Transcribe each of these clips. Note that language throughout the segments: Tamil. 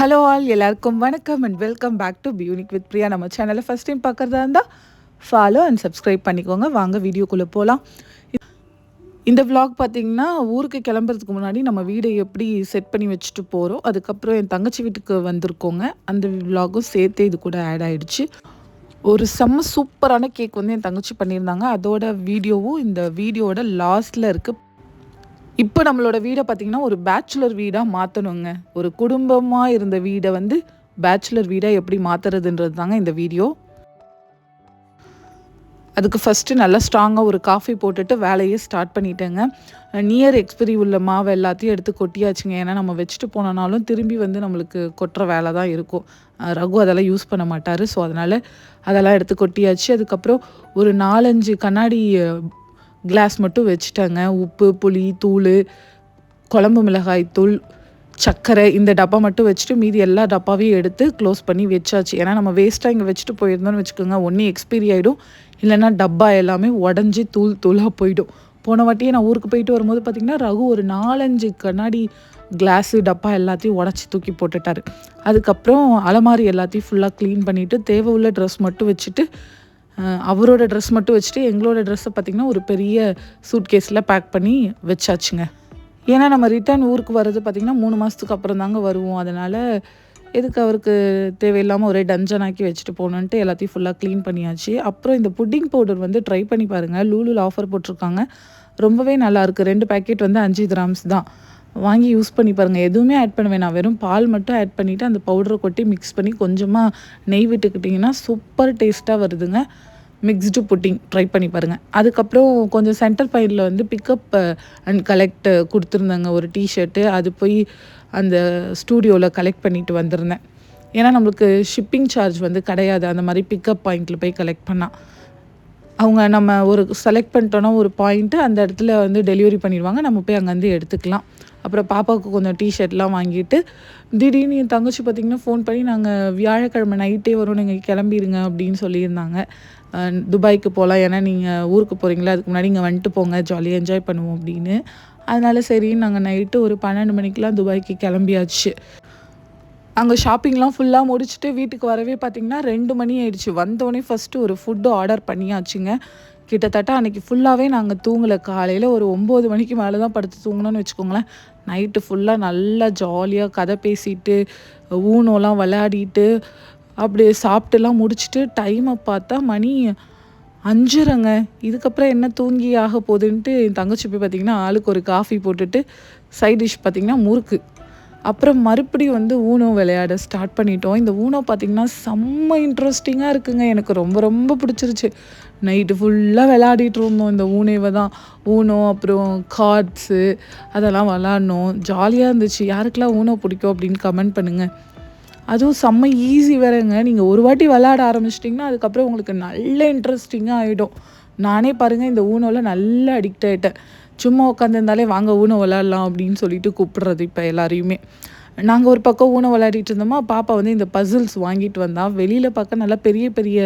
ஹலோ ஆல் எல்லாருக்கும் வணக்கம் அண்ட் வெல்கம் பேக் டு பியூனிக் வித் பிரியா நம்ம சேனலை ஃபஸ்ட் டைம் பார்க்குறதா இருந்தால் ஃபாலோ அண்ட் சப்ஸ்கிரைப் பண்ணிக்கோங்க. வாங்க வீடியோக்குள்ளே போகலாம் இந்த விலாக் பார்த்தீங்கன்னா ஊருக்கு கிளம்புறதுக்கு முன்னாடி நம்ம வீடை எப்படி செட் பண்ணி வச்சுட்டு போகிறோம் அதுக்கப்புறம் என் தங்கச்சி வீட்டுக்கு வந்திருக்கோங்க. அந்த விலாகும் சேர்த்தே இது கூட ஆட் ஆகிடுச்சு ஒரு செம்ம சூப்பரான கேக் வந்து என் தங்கச்சி பண்ணியிருந்தாங்க. அதோட வீடியோவும் இந்த வீடியோவோட லாஸ்ட்டில் இருக்குது இப்போ நம்மளோட வீடை பார்த்தீங்கன்னா ஒரு பேச்சுலர் வீடாக மாற்றணுங்க ஒரு குடும்பமாக இருந்த வீடை வந்து பேச்சுலர் வீடாக எப்படி மாற்றுறதுன்றது தாங்க இந்த வீடியோ. அதுக்கு ஃபஸ்ட்டு நல்லா ஸ்ட்ராங்காக ஒரு காஃபி போட்டுட்டு வேலையை ஸ்டார்ட் பண்ணிட்டேங்க. நியர் எக்ஸ்பிரி உள்ள மாவு எல்லாத்தையும் எடுத்து கொட்டியாச்சுங்க. ஏன்னா நம்ம வச்சுட்டு போனனாலும் திரும்பி வந்து நம்மளுக்கு கொட்டுற வேலை தான் இருக்கும். ரகு அதெல்லாம் யூஸ் பண்ண மாட்டார். ஸோ அதனால் அதெல்லாம் எடுத்து கொட்டியாச்சு. அதுக்கப்புறம் ஒரு நாலஞ்சு கண்ணாடி கிளாஸ் மட்டும் வச்சுட்டேங்க. உப்பு புளி தூள் குழம்பு மிளகாய் தூள் சர்க்கரை இந்த டப்பா மட்டும் வச்சுட்டு மீதி எல்லா டப்பாவையும் எடுத்து க்ளோஸ் பண்ணி வச்சாச்சு. ஏன்னா நம்ம வேஸ்ட்டாக இங்கே வச்சுட்டு போயிருந்தோம்னு வச்சுக்கோங்க ஒன்றே எக்ஸ்பீரி ஆகிடும் இல்லைன்னா டப்பா எல்லாமே உடஞ்சி தூள் தூளாக போயிடும். போன வாட்டியே நான் ஊருக்கு போயிட்டு வரும்போது பார்த்திங்கன்னா ரகு ஒரு நாலஞ்சு கண்ணாடி கிளாஸு டப்பா எல்லாத்தையும் உடச்சி தூக்கி போட்டுட்டார். அதுக்கப்புறம் அலமாரி எல்லாத்தையும் ஃபுல்லாக க்ளீன் பண்ணிவிட்டு தேவை உள்ள ட்ரெஸ் மட்டும் வச்சுட்டு அவரோட ட்ரெஸ் மட்டும் வச்சுட்டு எங்களோட ட்ரெஸ்ஸை பார்த்திங்கன்னா ஒரு பெரிய சூட்கேஸில் பேக் பண்ணி வச்சாச்சுங்க. ஏன்னா நம்ம ரிட்டர்ன் ஊருக்கு வர்றது பார்த்திங்கன்னா மூணு மாதத்துக்கு அப்புறம் தாங்க வருவோம். அதனால் எதுக்கு அவருக்கு தேவையில்லாமல் ஒரே டஞ்சன் ஆக்கி வச்சுட்டு போகணுன்ட்டு எல்லாத்தையும் ஃபுல்லாக க்ளீன் பண்ணியாச்சு. அப்புறம் இந்த புட்டிங் பவுடர் வந்து ட்ரை பண்ணி பாருங்கள் லூலூல் ஆஃபர் போட்டிருக்காங்க. ரொம்பவே நல்லாயிருக்கு ரெண்டு பேக்கெட் வந்து அஞ்சு கிராம்ஸ் தான். வாங்கி யூஸ் பண்ணி பாருங்கள் எதுவுமே ஆட் பண்ண வேணாம். வெறும் பால் மட்டும் ஆட் பண்ணிவிட்டு அந்த பவுடரை கொட்டி மிக்ஸ் பண்ணி கொஞ்சமாக நெய் விட்டுக்கிட்டிங்கன்னா சூப்பர் டேஸ்ட்டாக வருதுங்க. மிக்ஸ்டு புட்டிங் ட்ரை பண்ணி பாருங்கள் அதுக்கப்புறம் கொஞ்சம் சென்டர் பைடில் வந்து பிக்கப் அண்ட் uh, கலெக்ட் கொடுத்துருந்தாங்க. ஒரு டிஷர்ட்டு அது போய் அந்த ஸ்டூடியோவில் கலெக்ட் பண்ணிட்டு வந்திருந்தேன். ஏன்னா நம்மளுக்கு ஷிப்பிங் சார்ஜ் வந்து கிடையாது. அந்த மாதிரி பிக்கப் பாயிண்டில் போய் கலெக்ட் பண்ணால் அவங்க நம்ம ஒரு செலக்ட் பண்ணிட்டோன்னா ஒரு பாயிண்ட்டு அந்த இடத்துல வந்து டெலிவரி பண்ணிடுவாங்க. நம்ம போய் அங்கேருந்து எடுத்துக்கலாம். அப்புறம் பாப்பாவுக்கு கொஞ்சம் டிஷர்ட்லாம் வாங்கிட்டு திடீர்னு என் தங்கச்சி பார்த்திங்கன்னா ஃபோன் பண்ணி நாங்கள் வியாழக்கிழமை நைட்டே வரும். நீங்கள் கிளம்பிடுங்க அப்படின்னு சொல்லியிருந்தாங்க. துபாய்க்கு போகலாம். ஏன்னா நீங்கள் ஊருக்கு போகிறீங்களா அதுக்கு முன்னாடி இங்கே வந்துட்டு போங்க. ஜாலியாக என்ஜாய் பண்ணுவோம் அப்படின்னு. அதனால சரி நாங்கள் நைட்டு ஒரு பன்னெண்டு மணிக்கெலாம் துபாய்க்கு கிளம்பியாச்சு. அங்கே ஷாப்பிங்லாம் ஃபுல்லாக முடிச்சுட்டு வீட்டுக்கு வரவே பார்த்திங்கன்னா ரெண்டு மணி ஆயிடுச்சு. வந்தோடனே ஃபஸ்ட்டு ஒரு ஃபுட்டு ஆர்டர் பண்ணியாச்சுங்க. கிட்டத்தட்ட அன்றைக்கி ஃபுல்லாகவே நாங்கள் தூங்கலை. காலையில் ஒரு ஒம்பது மணிக்கு மேலே தான் படுத்து தூங்கணும்னு வச்சுக்கோங்களேன். நைட்டு ஃபுல்லாக நல்லா ஜாலியாக கதை பேசிட்டு ஊனோலாம் விளையாடிட்டு அப்படியே சாப்பிட்டுலாம் முடிச்சுட்டு டைமை பார்த்தா மணி அஞ்சுறங்க இதுக்கப்புறம் என்ன தூங்கி ஆக போகுதுன்ட்டு என் தங்கச்சி போய் பார்த்திங்கன்னா ஆளுக்கு ஒரு காஃபி போட்டுட்டு சைட் டிஷ் பார்த்திங்கன்னா முறுக்கு. அப்புறம் மறுபடியும் வந்து ஊனோ விளையாட ஸ்டார்ட் பண்ணிட்டோம். இந்த ஊனோ பார்த்திங்கன்னா செம்ம இன்ட்ரெஸ்டிங்காக இருக்குங்க. எனக்கு ரொம்ப ரொம்ப பிடிச்சிருச்சு. நைட்டு ஃபுல்லாக விளையாடிட்டு இருந்தோம். இந்த ஊனேவை தான். ஊனோ அப்புறம் கார்ட்ஸு அதெல்லாம் விளாட்னோம் ஜாலியாக இருந்துச்சு. யாருக்கெல்லாம் ஊனோ பிடிக்கும் அப்படின்னு கமெண்ட் பண்ணுங்கள் அதுவும் செம்ம ஈஸி வேறங்க. நீங்கள் ஒரு வாட்டி விளையாட ஆரம்பிச்சிட்டிங்கன்னா அதுக்கப்புறம் உங்களுக்கு நல்ல இன்ட்ரெஸ்டிங்காக ஆகிடும் நானே பாருங்கள் இந்த ஊனோவில் நல்லா அடிக்ட் ஆகிட்டேன் சும்மா உட்காந்துருந்தாலே வாங்க ஊன விளாட்லாம் அப்படின்னு சொல்லிட்டு கூப்பிடுறது இப்போ எல்லாரையுமே. நாங்கள் ஒரு பக்கம் ஊனை விளையாடிட்டு இருந்தோமா பாப்பா வந்து இந்த பசில்ஸ் வாங்கிட்டு வந்தால் வெளியில் பார்க்க நல்லா பெரிய பெரிய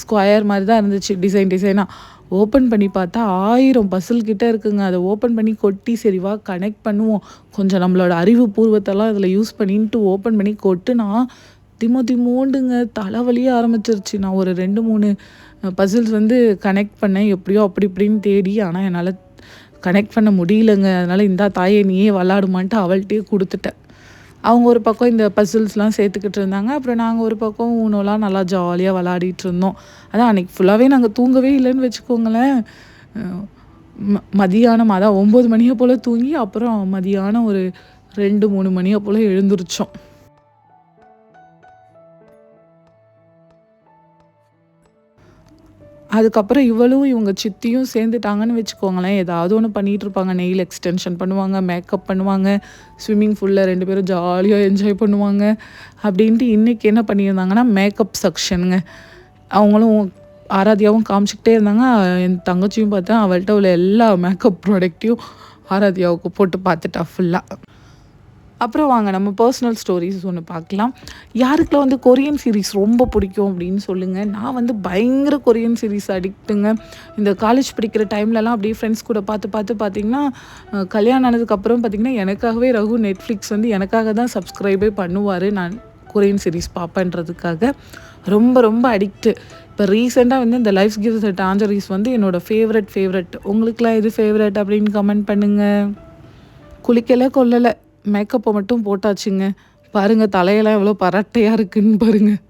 ஸ்கொயர் மாதிரி தான் இருந்துச்சு டிசைன் டிசைனாக ஓப்பன் பண்ணி பார்த்தா ஆயிரம் பசில் கிட்ட இருக்குங்க. அதை ஓப்பன் பண்ணி கொட்டி சரிவா கனெக்ட் பண்ணுவோம். கொஞ்சம் நம்மளோட அறிவு பூர்வத்தெல்லாம் இதில் யூஸ் பண்ணின்ட்டு ஓப்பன் பண்ணி கொட்டுனா திமோ திமோண்டுங்க தலைவலியே ஆரம்பிச்சிருச்சு. நான் ஒரு ரெண்டு மூணு பசில்ஸ் வந்து கனெக்ட் பண்ணேன் எப்படியோ அப்படி இப்படின்னு தேடி ஆனால் என்னால் கனெக்ட் பண்ண முடியலங்க. அதனால் இந்தா தாயை நீயே விளாடுமான்ட்டு அவள்கிட்டயே கொடுத்துட்டேன். அவங்க ஒரு பக்கம் இந்த பசில்ஸ்லாம் சேர்த்துக்கிட்டு இருந்தாங்க. அப்புறம் நாங்கள் ஒரு பக்கம் ஊனோலாம் நல்லா ஜாலியாக விளாடிட்டு இருந்தோம். அதான் அன்றைக்கி ஃபுல்லாகவே நாங்கள் தூங்கவே இல்லைன்னு வச்சுக்கோங்களேன். ம- மதியானம் அதான் ஒம்பது மணியை போல் தூங்கி அப்புறம் மதியானம் ஒரு ரெண்டு மூணு மணியை போல் எழுந்துருச்சோம். அதுக்கப்புறம் இவளும் இவங்க சித்தியும் சேர்ந்துட்டாங்கன்னு வச்சுக்கோங்களேன். ஏதாவது ஒன்று பண்ணிகிட்டு இருப்பாங்க. நெயில் எக்ஸ்டென்ஷன் பண்ணுவாங்க மேக்கப் பண்ணுவாங்க ஸ்விம்மிங் ஃபுல்லில் ரெண்டு பேரும் ஜாலியாக என்ஜாய் பண்ணுவாங்க. அப்படின்ட்டு இன்றைக்கி என்ன பண்ணியிருந்தாங்கன்னா மேக்கப் செக்ஷனுங்க அவங்களும் ஆராத்தியாவும் காமிச்சிக்கிட்டே இருந்தாங்க. என் தங்கச்சியும் பார்த்தேன். அவள்கிட்ட உள்ள எல்லா மேக்கப் ப்ராடக்ட்டையும் ஆராத்யாவுக்கு போட்டு பார்த்துட்டா ஃபுல்லாக அப்புறம் வாங்க நம்ம பர்சனல் ஸ்டோரிஸ் ஒன்று பார்க்கலாம். யாருக்கெல்லாம் வந்து கொரியன் சீரிஸ் ரொம்ப பிடிக்கும் அப்படின்னு சொல்லுங்கள் நான் வந்து பயங்கர கொரியன் சீரிஸ் அடிக்ட்டுங்க இந்த காலேஜ் படிக்கிற டைம்லலாம் அப்படியே ஃப்ரெண்ட்ஸ் கூட பார்த்து பார்த்து பார்த்திங்கன்னா கல்யாணம் ஆனதுக்கப்புறம் பார்த்திங்கன்னா எனக்காகவே ரகு நெட்ஃப்ளிக்ஸ் வந்து எனக்காக தான் சப்ஸ்கிரைபே பண்ணுவார் நான் கொரியன் சீரிஸ் பார்ப்பேன்றதுக்காக. ரொம்ப ரொம்ப அடிக்ட்டு இப்போ ரீசெண்டாக வந்து இந்த லைஃப் கிவ்ஸ் அட் வந்து என்னோடய ஃபேவரட் ஃபேவரட் உங்களுக்குலாம் எது ஃபேவரட் அப்படின்னு கமெண்ட் பண்ணுங்கள் குளிக்கலை கொல்லலை. மேக்கப்பை மட்டும் போட்டாச்சுங்க. பாருங்கள் தலையெல்லாம் எவ்வளோ பரட்டையாக இருக்குன்னு பாருங்கள்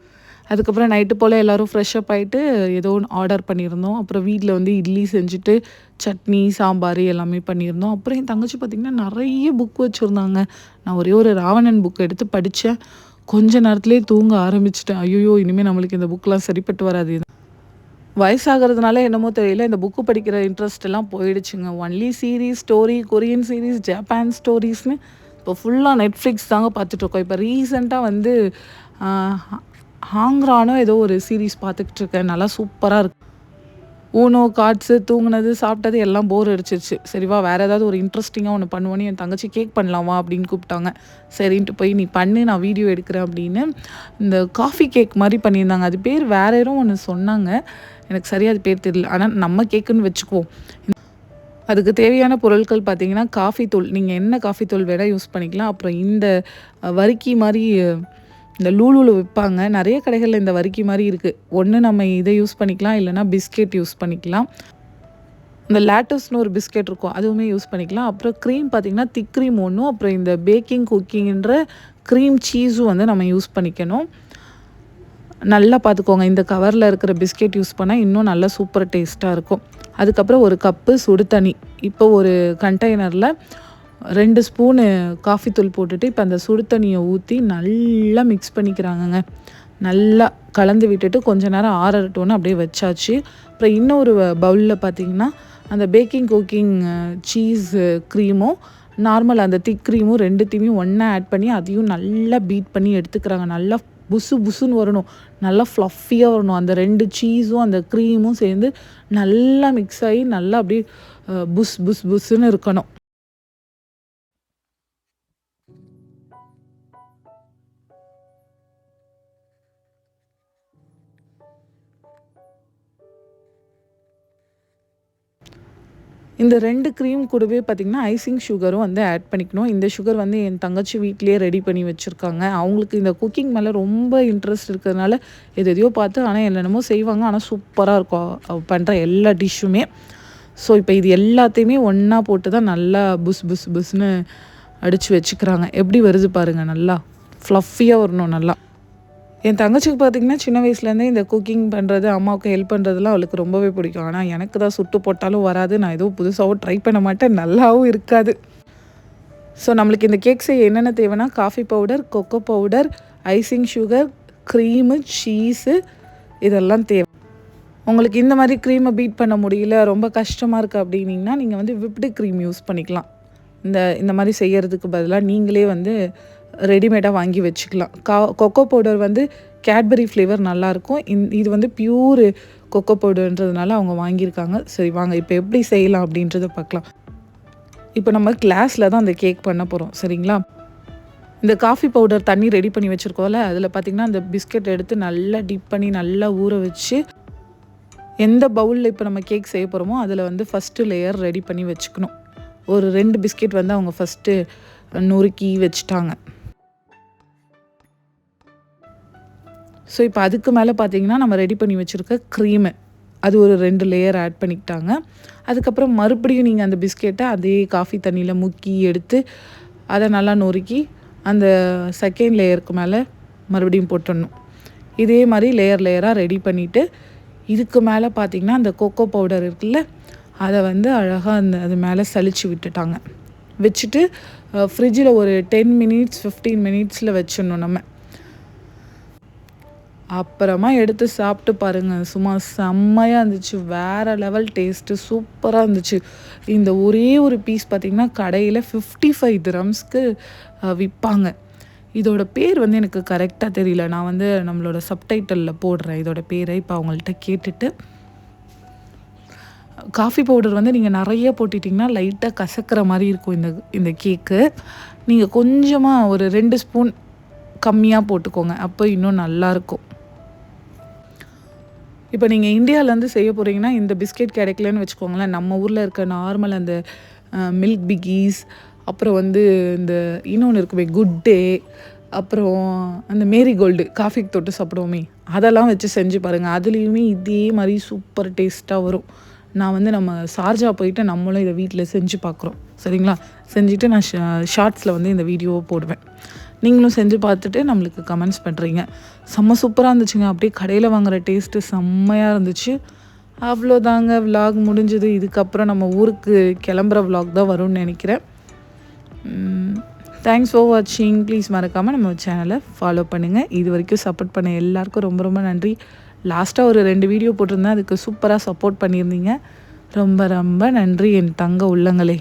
அதுக்கப்புறம் நைட்டு போல் எல்லோரும் ஃப்ரெஷ்ஷப் ஆகிட்டு ஏதோ ஒன்று ஆர்டர் பண்ணியிருந்தோம். அப்புறம் வீட்டில் வந்து இட்லி செஞ்சுட்டு சட்னி சாம்பார் எல்லாமே பண்ணியிருந்தோம். அப்புறம் என் தங்கச்சி பார்த்திங்கன்னா நிறைய புக் வச்சுருந்தாங்க. நான் ஒரே ஒரு ராவணன் புக் எடுத்து படித்தேன் கொஞ்ச நேரத்துலேயே தூங்க ஆரம்பிச்சிட்டேன். ஐயோ இனிமேல் நம்மளுக்கு இந்த புக்கெலாம் சரிப்பட்டு வராது. வயசாகிறதுனால என்னமோ தெரியல. இந்த புக்கு படிக்கிற இன்ட்ரெஸ்ட் எல்லாம் போயிடுச்சுங்க. Only series story Korean series Japan ஸ்டோரிஸ்னு இப்போ ஃபுல்லாக நெட்ஃப்ளிக்ஸ் தாங்க பார்த்துட்ருக்கோம் இப்போ ரீசெண்டாக வந்து ஹாங்ரானோ ஏதோ ஒரு சீரீஸ் பார்த்துக்கிட்டு இருக்கேன் நல்லா சூப்பராக இருக்கு. ஊனோ கார்ட்ஸு தூங்கினது சாப்பிட்டது எல்லாம் போர் அடிச்சிருச்சு. சரிவா வேறு ஏதாவது ஒரு இன்ட்ரெஸ்டிங்காக ஒன்று பண்ணுவோன்னு என் தங்கச்சி கேக் பண்ணலாமா அப்படின்னு கூப்பிட்டாங்க. சரின்ட்டு போய் நீ பண்ணு நான் வீடியோ எடுக்கிறேன் அப்படின்னு இந்த காஃபி கேக் மாதிரி பண்ணியிருந்தாங்க. அது பேர் வேற யாரும் ஒன்று சொன்னாங்க. எனக்கு சரியாக அது பேர் தெரியல. ஆனால் நம்ம கேக்குன்னு வச்சுக்குவோம். அதுக்கு தேவையான பொருட்கள் பார்த்தீங்கன்னா காஃபி தூள். நீங்கள் என்ன காஃபி தூள் வேணால் யூஸ் பண்ணிக்கலாம். அப்புறம் இந்த வரிக்கி மாதிரி இந்த லூலூவில் விற்பாங்க நிறைய கடைகளில் இந்த வரிக்கி மாதிரி இருக்குது ஒன்று நம்ம இதை யூஸ் பண்ணிக்கலாம். இல்லைன்னா பிஸ்கெட் யூஸ் பண்ணிக்கலாம். இந்த லேட்டஸ்னு ஒரு பிஸ்கெட் இருக்கும். அதுவுமே யூஸ் பண்ணிக்கலாம். அப்புறம் க்ரீம் பார்த்தீங்கன்னா திக் க்ரீம் ஒன்றும் அப்புறம் இந்த பேக்கிங் குக்கிங்கிற க்ரீம் சீஸும் வந்து நம்ம யூஸ் பண்ணிக்கணும். நல்லா பார்த்துக்கோங்க. இந்த கவரில் இருக்கிற பிஸ்கெட் யூஸ் பண்ணால் இன்னும் நல்லா சூப்பர் டேஸ்ட்டாக இருக்கும். அதுக்கப்புறம் ஒரு கப்பு சுடு தண்ணி. இப்போ ஒரு கண்டெய்னரில் ரெண்டு ஸ்பூனு காஃபி தூள் போட்டுட்டு இப்போ அந்த சுடு தண்ணியை ஊற்றி நல்லா மிக்ஸ் பண்ணிக்கிறாங்கங்க. நல்லா கலந்து விட்டுட்டு கொஞ்ச நேரம் ஆறட்டோன்னு அப்படியே வச்சாச்சு. அப்புறம் இன்னொரு பவுலில் பார்த்தீங்கன்னா அந்த பேக்கிங் குக்கிங் சீஸ் க்ரீமும் நார்மல் அந்த திக் க்ரீமும் ரெண்டுத்தையுமே ஒன்றா ஆட் பண்ணி அதையும் நல்லா பீட் பண்ணி எடுத்துக்கிறாங்க. நல்லா புசு புசுன்னு வரணும். நல்லா ஃப்ளஃபியாக வரணும். அந்த ரெண்டு சீஸும் அந்த க்ரீமும் சேர்ந்து நல்லா மிக்ஸ் ஆகி நல்லா அப்படியே புஸ் புஸ் புஸ்ஸுன்னு இருக்கணும். இந்த ரெண்டு க்ரீம் கூடவே பார்த்திங்கன்னா ஐசிங் சுகரும் வந்து ஆட் பண்ணிக்கணும். இந்த சுகர் வந்து என் தங்கச்சி வீட்லேயே ரெடி பண்ணி வச்சுருக்காங்க. அவங்களுக்கு இந்த குக்கிங் மேலே ரொம்ப இன்ட்ரெஸ்ட் இருக்கிறதுனால எது எதையோ பார்த்து ஆனால் என்னென்னமோ செய்வாங்க. ஆனால் சூப்பராக இருக்கும். அவ பண்ணுற எல்லா டிஷ்ஷுமே ஸோ இப்போ இது எல்லாத்தையுமே ஒன்றா போட்டு தான் நல்லா புஸ் புஸ் புஸ்னு அடித்து வச்சுக்கிறாங்க. எப்படி வருது பாருங்கள் நல்லா ஃப்ளஃபியாக வரணும் நல்லா. என் தங்கச்சிக்கு பார்த்தீங்கன்னா சின்ன வயசுலேருந்தே இந்த குக்கிங் பண்ணுறது அம்மாவுக்கு ஹெல்ப் பண்ணுறதுலாம் அவளுக்கு ரொம்பவே பிடிக்கும். ஆனால் எனக்கு தான் சுட்டு போட்டாலும் வராது. நான் எதுவும் புதுசாகவும் ட்ரை பண்ண மாட்டேன். நல்லாவும் இருக்காது. ஸோ நம்மளுக்கு இந்த கேக் செய்ய என்னென்ன தேவைன்னா coffee powder cocoa powder icing sugar cream cheese இதெல்லாம் தேவை. உங்களுக்கு இந்த மாதிரி க்ரீமை பீட் பண்ண முடியல ரொம்ப கஷ்டமாக இருக்குது அப்படின்னீங்கன்னா நீங்கள் வந்து விப்டு க்ரீம் யூஸ் பண்ணிக்கலாம். இந்த இந்த மாதிரி செய்யறதுக்கு பதிலாக நீங்களே வந்து ரெடிமேடாக வாங்கி வச்சுக்கலாம். கா கொக்கோ பவுடர் வந்து கேட்பரி ஃப்ளேவர் நல்லாயிருக்கும். இந் இது வந்து பியூர் கொக்கோ பவுடர்ன்றதுனால அவங்க வாங்கியிருக்காங்க. சரி வாங்க இப்போ எப்படி செய்யலாம் அப்படின்றத பார்க்கலாம். இப்போ நம்ம கிளாஸில் தான் அந்த கேக் பண்ண போகிறோம் சரிங்களா? இந்த காஃபி பவுடர் தண்ணி ரெடி பண்ணி வச்சுருக்கோம்ல அதில் பார்த்திங்கன்னா அந்த பிஸ்கெட் எடுத்து நல்லா டிப் பண்ணி நல்லா ஊற வச்சு எந்த பவுலில் இப்போ நம்ம கேக் செய்ய போகிறோமோ அதில் வந்து ஃபஸ்ட்டு லேயர் ரெடி பண்ணி வச்சுக்கணும். ஒரு ரெண்டு பிஸ்கெட் வந்து அவங்க ஃபஸ்ட்டு நொறுக்கி வச்சுட்டாங்க. ஸோ இப்போ அதுக்கு மேலே பார்த்தீங்கன்னா நம்ம ரெடி பண்ணி வச்சுருக்க க்ரீமு அது ஒரு ரெண்டு லேயர் ஆட் பண்ணிக்கிட்டாங்க. அதுக்கப்புறம் மறுபடியும் நீங்கள் அந்த பிஸ்கெட்டை அதே காஃபி தண்ணியில் முக்கி எடுத்து அதை நல்லா நொறுக்கி அந்த செகண்ட் லேயருக்கு மேலே மறுபடியும் போட்டுடணும். இதே மாதிரி லேயர் லேயராக ரெடி பண்ணிவிட்டு இதுக்கு மேலே பார்த்தீங்கன்னா அந்த கோகோ பவுடர் இருக்குல்ல அதை வந்து அழகாக அந்த அது மேலே சளிச்சு விட்டுட்டாங்க. வச்சுட்டு ஃப்ரிட்ஜில் ஒரு டென் மினிட்ஸ் ஃபிஃப்டீன் மினிட்ஸில் வச்சிடணும் நம்ம. அப்புறமா எடுத்து சாப்பிட்டு பாருங்க. சும்மா செம்மையாக இருந்துச்சு. வேறு லெவல் டேஸ்ட்டு சூப்பராக இருந்துச்சு. இந்த ஒரே ஒரு பீஸ் பார்த்திங்கன்னா கடையில் ஃபிஃப்டி ஃபைவ் திரம்ஸ்க்கு விற்பாங்க இதோட பேர் வந்து எனக்கு கரெக்டாக தெரியல. நான் வந்து நம்மளோட சப்டைட்டலில் போடுறேன். இதோட பேரை இப்போ அவங்கள்ட்ட கேட்டுட்டு. காஃபி பவுடர் வந்து நீங்கள் நிறைய போட்டுட்டிங்கன்னா லைட்டாக கசக்கிற மாதிரி இருக்கும் இந்த இந்த கேக்கு நீங்கள் கொஞ்சமாக ஒரு ரெண்டு ஸ்பூன் கம்மியாக போட்டுக்கோங்க. அப்போ இன்னும் நல்லாயிருக்கும் இப்போ நீங்கள் இந்தியாவிலேருந்து செய்ய போகிறீங்கன்னா இந்த பிஸ்கெட் கிடைக்கலன்னு வச்சுக்கோங்களேன் நம்ம ஊரில் இருக்க நார்மல் அந்த மில்க் பிகீஸ் அப்புறம் வந்து இந்த இன்னொன்று இருக்குமே குட் டே அப்புறம் அந்த மேரி கோல்டு காஃபிக்கு தொட்டு சாப்பிடுவோமே அதெல்லாம் வச்சு செஞ்சு பாருங்கள் அதுலேயுமே இதே மாதிரி சூப்பர் டேஸ்ட்டாக வரும். நான் வந்து நம்ம சார்ஜா போயிட்டு நம்மளும் இதை வீட்டில் செஞ்சு பார்க்குறோம். சரிங்களா? செஞ்சுட்டு நான் ஷார்ட்ஸில் வந்து இந்த வீடியோவை போடுவேன். நீங்களும் செஞ்சு பார்த்துட்டு நம்மளுக்கு கமெண்ட்ஸ் பண்ணுறீங்க செம்ம சூப்பராக இருந்துச்சுங்க. அப்படியே கடையில் வாங்குகிற டேஸ்ட்டு செம்மையாக இருந்துச்சு. அவ்வளோதாங்க விலாக் முடிஞ்சது. இதுக்கப்புறம் நம்ம ஊருக்கு கிளம்புற விலாக் தான் வரும்னு நினைக்கிறேன். தேங்க்ஸ் ஃபார் வாட்சிங் ப்ளீஸ் மறக்காமல் நம்ம சேனலை ஃபாலோ பண்ணுங்கள் இது வரைக்கும் சப்போர்ட் பண்ண எல்லாருக்கும் ரொம்ப ரொம்ப நன்றி. லாஸ்ட்டாக ஒரு ரெண்டு வீடியோ போட்டிருந்தேன். அதுக்கு சூப்பராக சப்போர்ட் பண்ணியிருந்தீங்க. ரொம்ப ரொம்ப நன்றி. என் தங்க உள்ளங்களே.